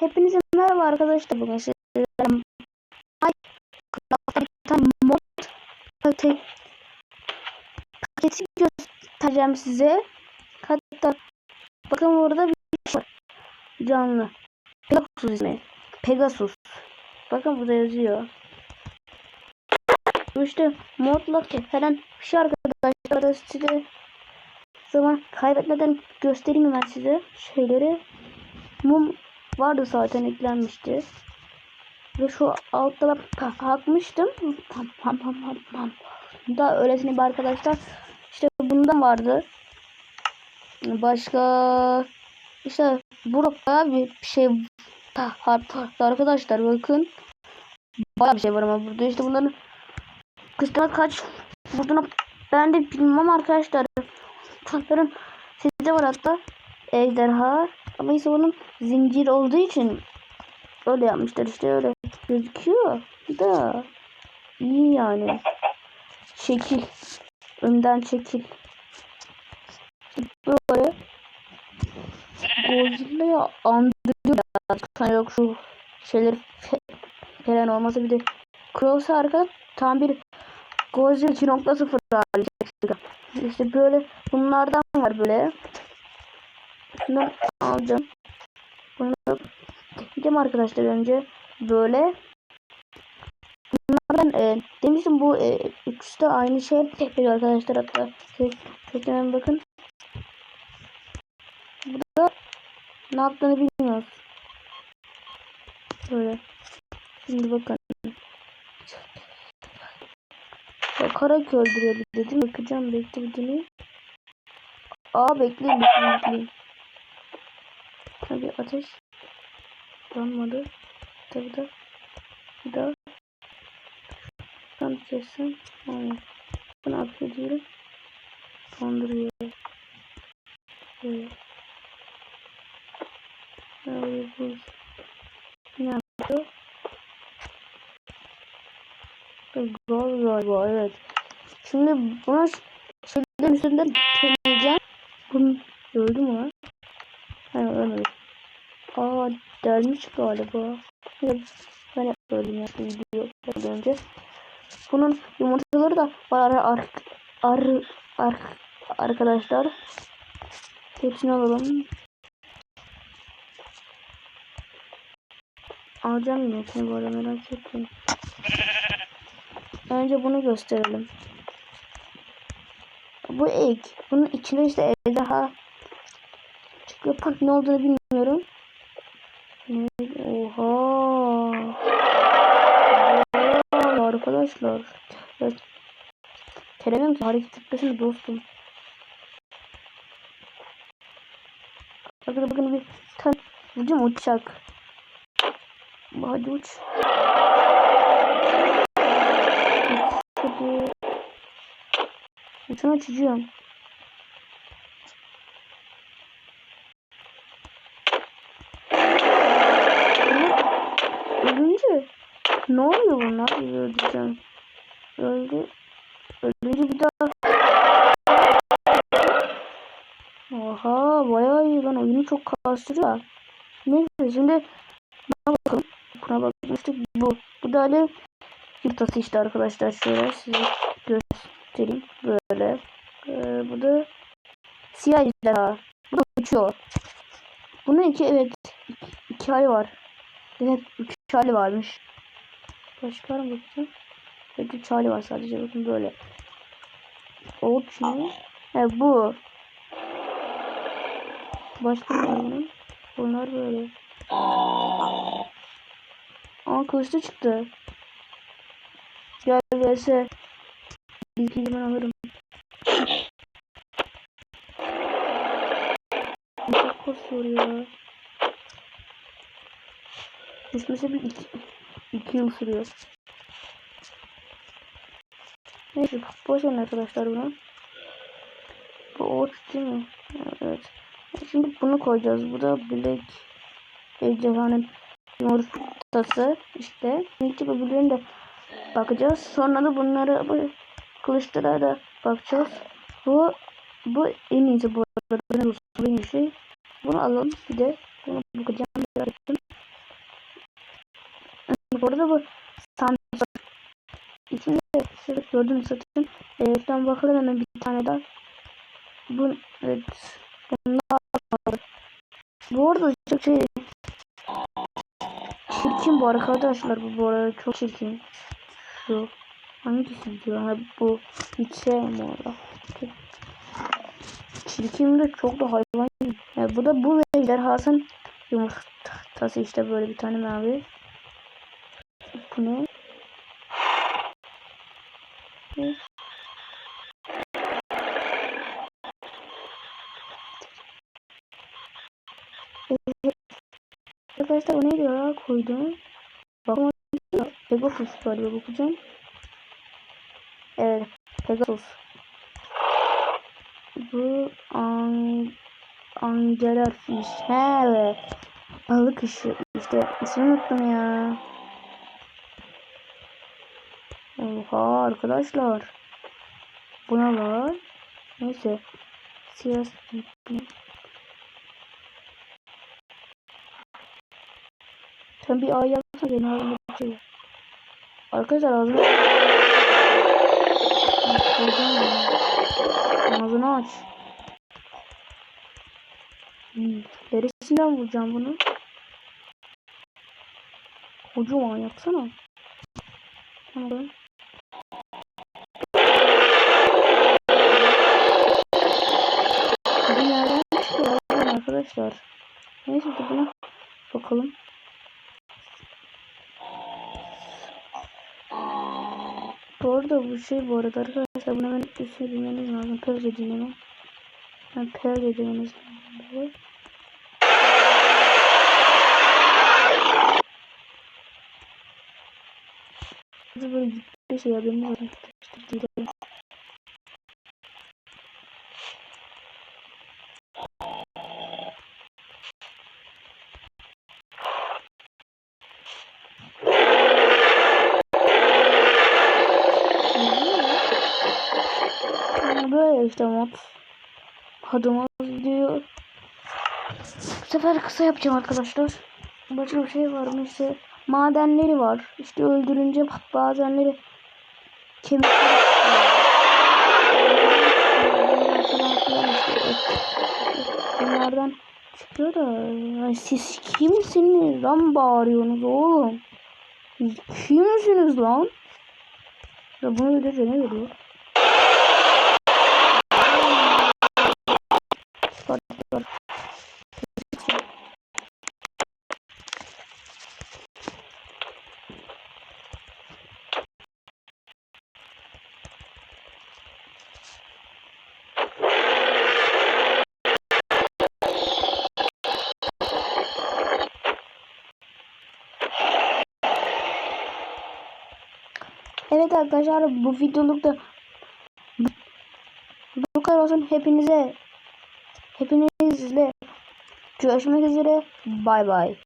Hepinize merhaba arkadaşlar. Bugün sizlerle tane mod paketi paketi göstereceğim size. Hatta bakın burada bir şey var. Canlı. Pegasus ismi. Pegasus. Bakın burada yazıyor. İşte modla falan bir şey arkadaşlar size zaman kaybetmeden göstereyim ben size şeyleri. Mum vardı zaten eklenmişti. Ve şu altta ben kalkmıştım. Da öylesine bir arkadaşlar. İşte bundan vardı. Başka işte burada bir şey arkadaşlar bakın. Bayağı bir şey var ama burada işte bunların kısmına kaç vurduğunu ben de bilmem arkadaşlar. Bunların sizde var hatta ejderha ama ise onun zincir olduğu için öyle yapmışlar işte öyle gözüküyor da iyi yani. Şekil önden çekil. Böyle Godzilla'ya andırıyor. Yani yok şu şeyler falan olmasa bir de Cross arka tam bir Godzilla 2.0 hali. İşte böyle bunlardan var böyle şunu alacağım bunu Gideceğim arkadaşlar önce böyle. Bunlardan e, demiştim bu e, ikisi de aynı şey veriyor arkadaşlar hatta köklemem bakın. Burada ne yaptığını bilmiyoruz. Böyle. Şimdi bakın. Bakarak öldürüyor dedim. Bakacağım bekle bir deneyim. Aa bekleyin bekleyin bekleyin. Tabii ateş. Yanmadı. Tabii da. Bir daha. Ben kesin. Aynen. Bu ne yapıyor diyelim. Donduruyor. Böyle. Böyle buz. Ne yapıyor? Gol galiba evet. Şimdi buna şeylerin üstünden deneyeceğim. Bunu öldü mü Aa delmiş galiba. Ben hep böyle ya video önce. Bunun yumurtaları da var ar ar ar arkadaşlar. Hepsini alalım. Alacağım yine bu arada merak etmeyin. Önce bunu gösterelim. Bu ek. Bunun içinde işte ejderha çıkıyor. Ne olduğunu bilmiyorum. Oha. Oha arkadaşlar. Evet. Kerem'im ki hareket etmesini dostum. Bakın bakın bir tane vuracağım uçak. Hadi uç. Hadi. Uçunu açacağım. Ne oluyor bunlar? Öldüreceğim. Öldü. Ölünce bir daha. Oha bayağı iyi lan oyunu çok kastırıyor. Neyse şimdi buna bakalım. Buna bakmıştık bu. Bu da alev yırtası işte arkadaşlar. Şöyle size göstereyim. Böyle. Ee, bu da siyah ejderha. Bu da uçuyor. Bunun iki evet iki hali var. Evet 3 hali varmış. Başka var mı bakacağım? Evet 3 hali var sadece bakın böyle. Ot mu? He bu. Başka var bunun? Bunlar böyle. Aa kılıçlı çıktı. Gel gelse. İlkini ben alırım. Çok kasıyor ya. Düşmesi bir iki, iki yıl sürüyor. Neyse boş verin arkadaşlar bunu. Bu ot değil mi? Evet. Şimdi bunu koyacağız. Bu da Black Ejderhanın yumurtası işte. Şimdi öbürlerine de bakacağız. Sonra da bunları bu kılıçlara da bakacağız. Bu bu en iyisi bu arada. En iyisi. Bunu alalım. Bir de bunu bakacağım. Arada bu sandviç. İçinde şöyle gördüm satın. Ee, şuradan bakalım hemen bir tane daha. Bu evet. Bunlar Bu arada çok şey çirkin bu arkadaşlar bu bu arada çok çirkin. Şu hangisi diyor? Ha, bu hiç sevmem orada. Çirkin de çok da hayvan. Yani bu da bu ejderhasın yumurtası işte böyle bir tane mavi. Evet. Arkadaşlar o neydi ya koydum. Bakın Pegasus galiba bakacağım. Evet Pegasus. Bu an Angelar fiş. He evet. Balık işi. İşte ismini unuttum ya. Oha arkadaşlar. Buna var. Neyse. Siyah Sen bir ay yapsana bir şey var. Arkadaşlar ağzını ya. Ağzını aç. Hmm. Neresinden vuracağım bunu? Kocaman yapsana. Tamam. Arkadaşlar. Neyse dur buna bakalım. Bu arada bu şey bu arada arkadaşlar bunu hemen üstüne bilmeniz lazım. Pöz edin hemen. Ben pöz edemeniz lazım. Böyle bir şey haberiniz var arkadaşlar. Değil. böyle işte mod. Adımız diyor. Bu sefer kısa yapacağım arkadaşlar. Başka bir şey var mı işte madenleri var. İşte öldürünce bazenleri kemikleri Bunlardan çıkıyor da yani siz kimsiniz lan bağırıyorsunuz oğlum? Kimsiniz lan? Ya bunu ödünce ne veriyor? Evet arkadaşlar bu videolukta bu kadar olsun. Hepinize hepinizle görüşmek üzere bay bay.